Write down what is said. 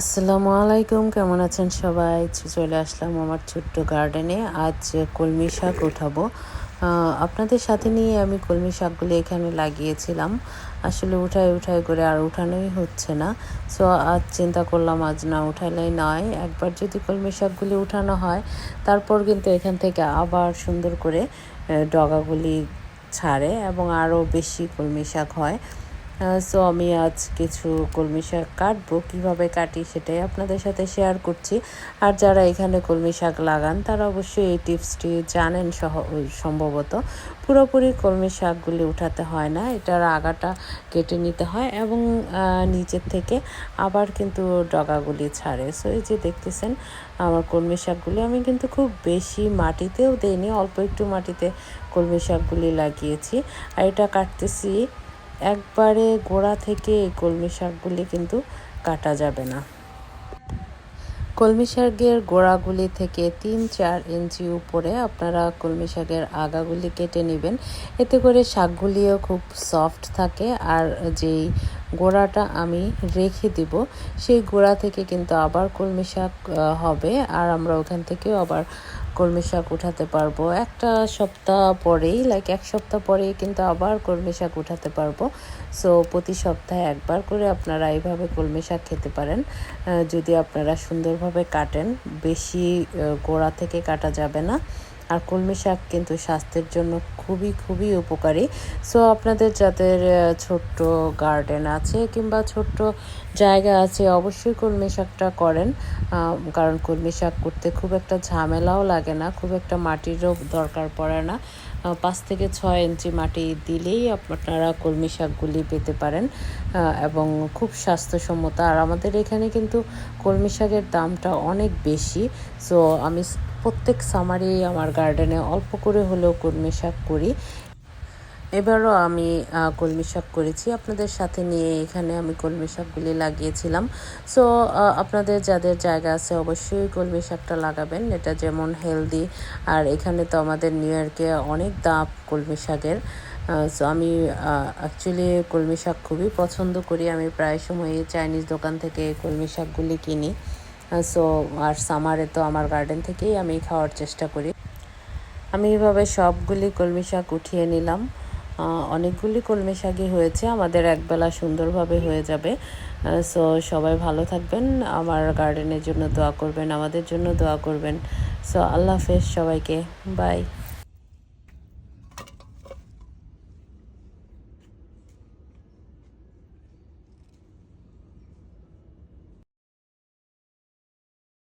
আসসালামু আলাইকুম, কেমন আছেন সবাই? চলে আসলাম আমার ছোট্ট গার্ডেনে আজ কলমি শাক উঠাবো। আপনাদের সাথে নিয়ে আমি কলমি শাকগুলি এখানে লাগিয়েছিলাম। আসলে উঠাই উঠাই করে আর উঠানোই হচ্ছে না। সো আজ চিন্তা করলাম, আজ না উঠালেই নয়। একবার যদি কলমি শাকগুলি উঠানো হয়, তারপর কিন্তু এখান থেকে আবার সুন্দর করে ডগাগুলি ছাড়ে এবং আরও বেশি কলমি শাক হয়। সো আমি আজ কিছু কলমি শাক কাটবো। কীভাবে কাটি সেটাই আপনাদের সাথে শেয়ার করছি। আর যারা এখানে কলমি শাক লাগান, তারা অবশ্যই এই টিপসটি জানেন সহ সম্ভবত। পুরোপুরি কলমি শাকগুলি উঠাতে হয় না, এটার আগাটা কেটে নিতে হয় এবং নিচের থেকে আবার কিন্তু ডগাগুলি ছাড়ে। সো এই যে দেখতেছেন, আমার কলমি শাকগুলি আমি কিন্তু খুব বেশি মাটিতেও দেইনি, অল্প একটু মাটিতে কলমি শাকগুলি লাগিয়েছি। আর এটা কাটতেছি একবারে গোড়া থেকে এই কলমি শাকগুলি কিন্তু কাটা যাবে না। কলমি শাকের গোড়াগুলি থেকে তিন চার ইঞ্চি উপরে আপনারা কলমি শাকের আগাগুলি কেটে নেবেন। এতে করে শাকগুলিও খুব সফট থাকে আর যেই গোড়াটা আমি রেখে দিব, সেই গোড়া থেকে কিন্তু আবার কলমি শাক হবে আর আমরা ওখান থেকেও আবার কলমি শাক উঠাতে পারব। একটা সপ্তাহ পরেই লাইক এক সপ্তাহ পরেই কিন্তু আবার কলমি শাক উঠাতে পারব। সো প্রতি সপ্তাহে একবার করে আপনারা এইভাবে কলমি শাক খেতে পারেন। যদি আপনারা সুন্দরভাবে কাটেন, বেশি গোড়া থেকে কাটা যাবে না। আর কলমি শাক কিন্তু স্বাস্থ্যের জন্য খুবই খুবই উপকারী। সো আপনাদের যাদের ছোট্ট গার্ডেন আছে কিংবা ছোট্ট জায়গা আছে, অবশ্যই কলমি শাকটা করেন। কারণ কলমি শাক করতে খুব একটা ঝামেলাও লাগে না, খুব একটা মাটিরও দরকার পড়ে না। পাঁচ থেকে ছয় ইঞ্চি মাটি দিলেই আপনারা কলমি শাকগুলি পেতে পারেন এবং খুব স্বাস্থ্যসম্মত। আর আমাদের এখানে কিন্তু কলমি শাকের দামটা অনেক বেশি। সো আমি প্রত্যেক সামারেই আমার গার্ডেনে অল্প করে হলেও কলমি শাক করি। এবারও আমি কলমি শাক করেছি। আপনাদের সাথে নিয়ে এখানে আমি কলমি শাকগুলি লাগিয়েছিলাম। সো আপনাদের যাদের জায়গা আছে অবশ্যই কলমি শাকটা লাগাবেন। এটা যেমন হেলদি। আর এখানে তো আমাদের নিউ ইয়র্কে অনেক দাম কলমি শাকের। সো আমি অ্যাকচুয়ালি কলমি শাক খুবই পছন্দ করি। আমি প্রায় সময় চাইনিজ দোকান থেকে কলমি শাকগুলি কিনি। সো আর সামারে তো আমার গার্ডেন থেকেই আমি খাওয়ার চেষ্টা করি। আমি এভাবে সবগুলি কলমি শাক উঠিয়ে নিলাম। অনেকগুলি কলমি শাকই হয়েছে, আমাদের একবেলা সুন্দরভাবে হয়ে যাবে। সো সবাই ভালো থাকবেন, আমার গার্ডেনের জন্য দোয়া করবেন, আমাদের জন্য দোয়া করবেন। সো আল্লাহ হাফেজ সবাইকে বাই